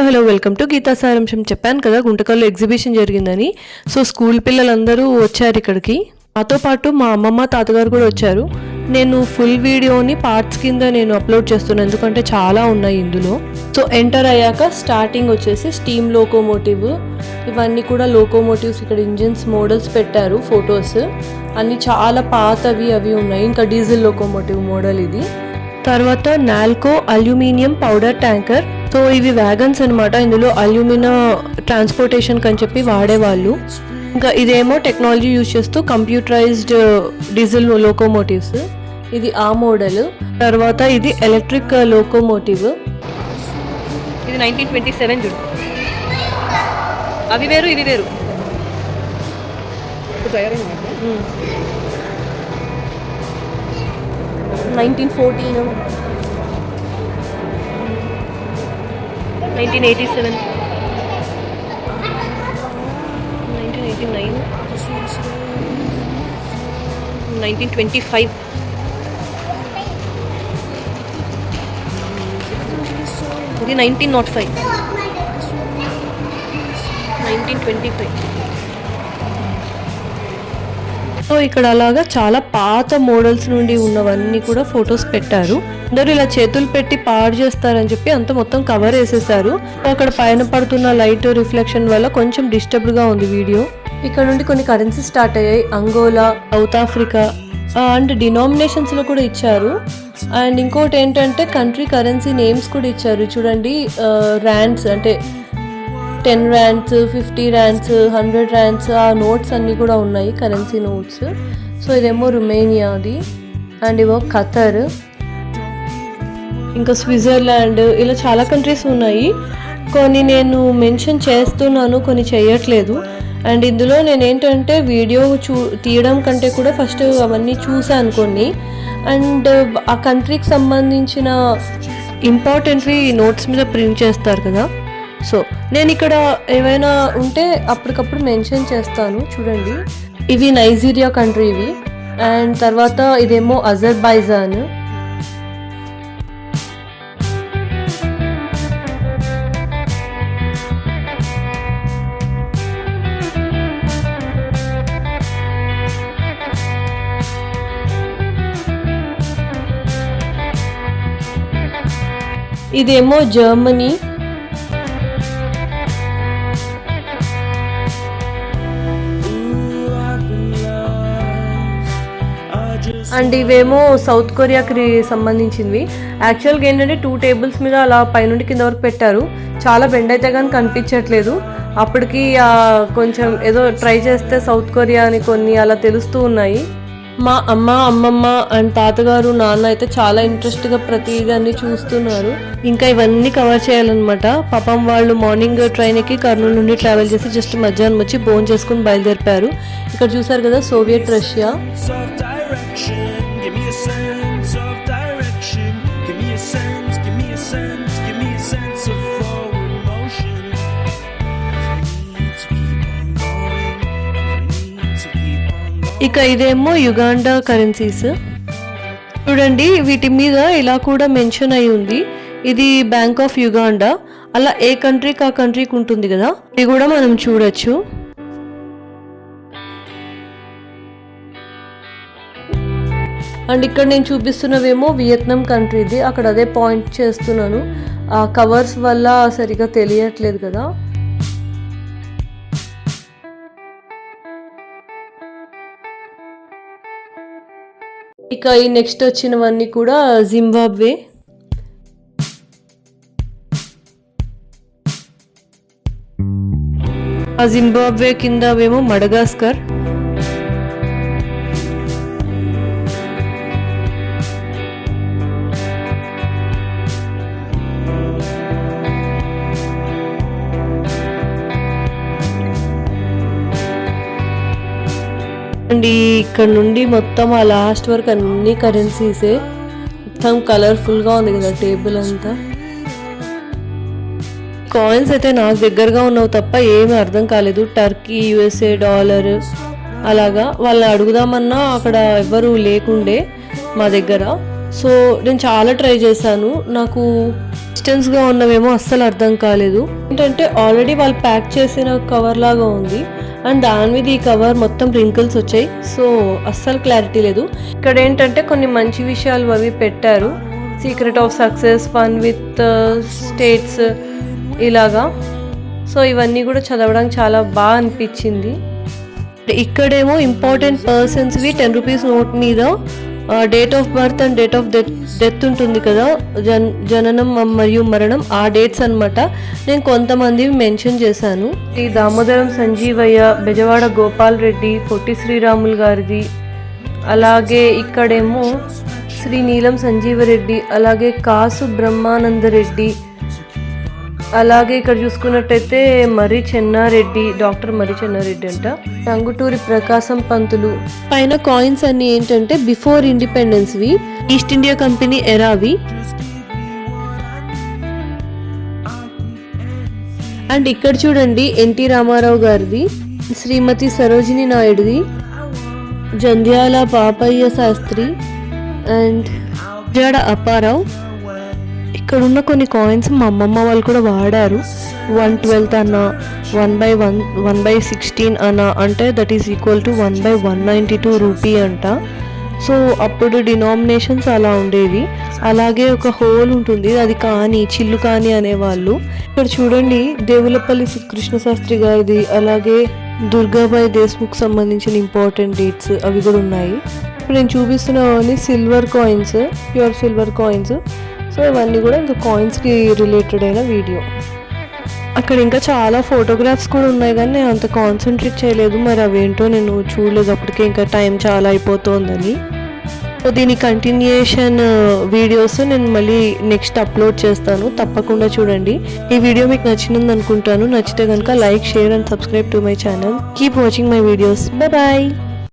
Hello hello welcome to Geeta సారాంశం చెప్పాను కదా గుంటకల్లో ఎగ్జిబిషన్ జరిగిందని. సో స్కూల్ పిల్లలందరూ వచ్చారు ఇక్కడికి. మాతో పాటు మా అమ్మమ్మ తాతగారు కూడా వచ్చారు. నేను ఫుల్ వీడియోని పార్ట్స్ కింద నేను అప్లోడ్ చేస్తున్నాను ఎందుకంటే చాలా ఉన్నాయి ఇందులో. సో ఎంటర్ అయ్యాక స్టార్టింగ్ వచ్చేసి స్టీమ్ లోకోమోటివ్. ఇవన్నీ కూడా లోకోమోటివ్స్ ఇక్కడ ఇంజిన్స్ మోడల్స్ పెట్టారు ఫొటోస్. అన్ని చాలా పాతవి అవి ఉన్నాయి. ఇంకా డీజిల్ లోకోమోటివ్ మోడల్ ఇది. తర్వాత NALCO aluminium powder tanker. So ఇవి వ్యాగన్స్ అన్నమాట. ఇందులో అల్యూమినియం ట్రాన్స్పోర్టేషన్ అని చెప్పి వాడేవాళ్ళు. ఇంకా ఇదేమో టెక్నాలజీ యూజ్ చేస్తూ కంప్యూటరైజ్డ్ డీజిల్ లోకోమోటివ్స్. ఇది ఆ మోడల్. తర్వాత ఇది ఎలక్ట్రిక్ లోకోమోటివ్. ఇది నైన్టీన్ ట్వంటీ సెవెన్ చూడు. అవి వేరు ఇవి వేరు. Nineteen fourteen. 1987 1989 1925 1905 1925 సో ఇక్కడ అలాగా చాలా పాత మోడల్స్ నుండి ఉన్నవన్నీ కూడా ఫొటోస్ పెట్టారు. అందరూ ఇలా చేతులు పెట్టి పాడు చేస్తారని చెప్పి అంత మొత్తం కవర్ వేసేసారు అక్కడ పైన పడుతున్న లైట్ రిఫ్లెక్షన్ వల్ల కొంచెం డిస్టర్బ్డ్గా ఉంది వీడియో. ఇక్కడ నుండి కొన్ని కరెన్సీ స్టార్ట్ అయ్యాయి. అంగోలా సౌత్ ఆఫ్రికా అండ్ డినామినేషన్స్లో కూడా ఇచ్చారు. అండ్ ఇంకోటి ఏంటంటే కంట్రీ కరెన్సీ నేమ్స్ కూడా ఇచ్చారు. చూడండి ర్యాండ్స్ అంటే ten rands fifty rands hundred rands ఆ నోట్స్ అన్నీ కూడా ఉన్నాయి కరెన్సీ నోట్స్ సో ఇదేమో రుమేనియాది అండ్ ఇవో ఖతర్ ఇంకా స్విట్జర్లాండ్ ఇలా చాలా కంట్రీస్ ఉన్నాయి. కొన్ని నేను మెన్షన్ చేస్తున్నాను కొన్ని చేయట్లేదు. అండ్ ఇందులో నేను ఏంటంటే వీడియో చూ తీయడం కంటే కూడా ఫస్ట్ అవన్నీ చూసాను కొన్ని. అండ్ ఆ కంట్రీకి సంబంధించిన ఇంపార్టెంట్వి నోట్స్ మీద ప్రింట్ చేస్తారు కదా. సో నేను ఇక్కడ ఏమైనా ఉంటే అప్పటికప్పుడు మెన్షన్ చేస్తాను చూడండి. ఇవి నైజీరియా కంట్రీ ఇవి. అండ్ తర్వాత ఇదేమో అజర్బైజాన్. ఇదేమో జర్మనీ. అండ్ ఇవేమో సౌత్ కొరియాకి సంబంధించినవి. యాక్చువల్గా ఏంటంటే టూ టేబుల్స్ మీద అలా పైనుండి కింద వరకు పెట్టారు. చాలా బెండ్ అయితే కానీ కనిపించట్లేదు. అప్పటికి కొంచెం ఏదో ట్రై చేస్తే సౌత్ కొరియా అని కొన్ని అలా తెలుస్తూ ఉన్నాయి. మా అమ్మ అమ్మమ్మ అండ్ తాతగారు నాన్న అయితే చాలా ఇంట్రెస్ట్గా ప్రతిదాన్ని చూస్తున్నారు. ఇంకా ఇవన్నీ కవర్ చేయాలన్నమాట. పాపం వాళ్ళు మార్నింగ్ ట్రైన్ ఎక్కి కర్నూలు నుండి ట్రావెల్ చేసి జస్ట్ మధ్యాహ్నం వచ్చి ఫోన్ చేసుకుని బయలుదేరిపారు ఇక్కడ చూసారు కదా Soviet Russia direction. Give me a sense of direction. Give me a sense, give me a sense, give me a sense of forward motion. We ఇక ఇదేమో యుగాండా కరెన్సీస్ చూడండి వీటి మీద ఇలా కూడా మెన్షన్ అయి ఉంది ఇది బ్యాంక్ ఆఫ్ యుగాండా అలా ఏ కంట్రీకి ఆ కంట్రీకి ఉంటుంది కదా ఇది కూడా మనం చూడొచ్చు అండ్ ఇక్కడ నేను చూపిస్తున్నవేమో వియత్నాం కంట్రీది. అక్కడ అదే పాయింట్ చేస్తున్నాను. ఆ కవర్స్ వల్ల సరిగా తెలియట్లేదు కదా. ఇక ఈ నెక్స్ట్ వచ్చినవన్నీ కూడా జింబాబ్వే. ఆ జింబాబ్వే కింద ఏమో మడగాస్కర్. అండ్ ఇక్కడ నుండి మొత్తం ఆ లాస్ట్ వరకు అన్ని కరెన్సీసే మొత్తం కలర్ఫుల్గా ఉంది కదా టేబుల్ అంతా. కాయిన్స్ అయితే నాకు దగ్గరగా ఉన్నవి తప్ప ఏమీ అర్థం కాలేదు. టర్కీ యుఎస్ఏ డాలర్ అలాగా. వాళ్ళని అడుగుదామన్నా అక్కడ ఎవరు లేకుండే మా దగ్గర. సో నేను చాలా ట్రై చేశాను. నాకు డిస్టెన్స్గా ఉన్నవేమో అస్సలు అర్థం కాలేదు. ఏంటంటే ఆల్రెడీ వాళ్ళు ప్యాక్ చేసిన కవర్ లాగా ఉంది. అండ్ దాని మీద ఈ కవర్ మొత్తం రింకిల్స్ వచ్చాయి. సో అస్సలు క్లారిటీ లేదు. ఇక్కడ ఏంటంటే కొన్ని మంచి విషయాలు అవి పెట్టారు. Secret of success fun with states ఇలాగా. సో ఇవన్నీ కూడా చదవడానికి చాలా బాగా అనిపించింది. ఇక్కడేమో ఇంపార్టెంట్ పర్సన్స్వి టెన్ రూపీస్ నోట్ మీద date of birth and date of death death ఉంటుంది కదా. జన్ జననం మరియు మరణం ఆ డేట్స్ అన్నమాట. నేను కొంతమంది మెన్షన్ చేశాను. శ్రీ దామోదరం సంజీవయ్య బెజవాడ గోపాల్ రెడ్డి పొట్టి శ్రీరాములు గారిది. అలాగే ఇక్కడేమో శ్రీ నీలం సంజీవరెడ్డి అలాగే కాసు బ్రహ్మానందరెడ్డి అలాగే ఇక్కడ చూసుకున్నట్టయితే మరి చెన్నారెడ్డి డాక్టర్ మరి చెన్నారెడ్డి అంట. టంగుటూరి ప్రకాశం పంతులు. పైన కాయిన్స్ అన్ని ఏంటంటే బిఫోర్ ఇండిపెండెన్స్ వి ఈస్ట్ ఇండియా కంపెనీ ఎరావి. అండ్ ఇక్కడ చూడండి ఎన్టీ రామారావు గారిది శ్రీమతి సరోజిని నాయుడుది జంధ్యాల పాపయ్య శాస్త్రి అండ్ జాడ అప్పారావు. ఇక్కడ ఉన్న కొన్ని కాయిన్స్ మా అమ్మమ్మ వాళ్ళు కూడా వాడారు. వన్ ట్వెల్త్ అన్న one by one one by sixteen అన్న అంటే that is equal to one by one ninety two rupee అంట. సో అప్పుడు డినామినేషన్స్ అలా ఉండేవి. అలాగే ఒక హోల్ ఉంటుంది అది కానీ చిల్లు కానీ అనేవాళ్ళు. ఇక్కడ చూడండి దేవులపల్లి కృష్ణశాస్త్రి గారిది అలాగే దుర్గాబాయి దేశ్ముఖ్ సంబంధించిన ఇంపార్టెంట్ డేట్స్ అవి కూడా ఉన్నాయి. ఇప్పుడు నేను చూపిస్తున్నవన్నీ silver coins pure silver coins so ఇవన్నీ కూడా ఇంకా కాయిన్స్కి రిలేటెడ్ అయిన వీడియో అక్కడ ఇంకా చాలా ఫోటోగ్రాఫ్స్ కూడా ఉన్నాయి కానీ నేను అంత కాన్సన్ట్రేట్ చేయలేదు. మరి అవేంటో నేను చూడలేదు. అప్పటికే ఇంకా టైం చాలా అయిపోతుందని. సో దీని కంటిన్యూయేషన్ వీడియోస్ uh, నేను మళ్ళీ నెక్స్ట్ అప్లోడ్ చేస్తాను. తప్పకుండా చూడండి. ఈ వీడియో మీకు నచ్చింది అనుకుంటాను. నచ్చితే కనుక like share and subscribe to my channel keep watching my videos bye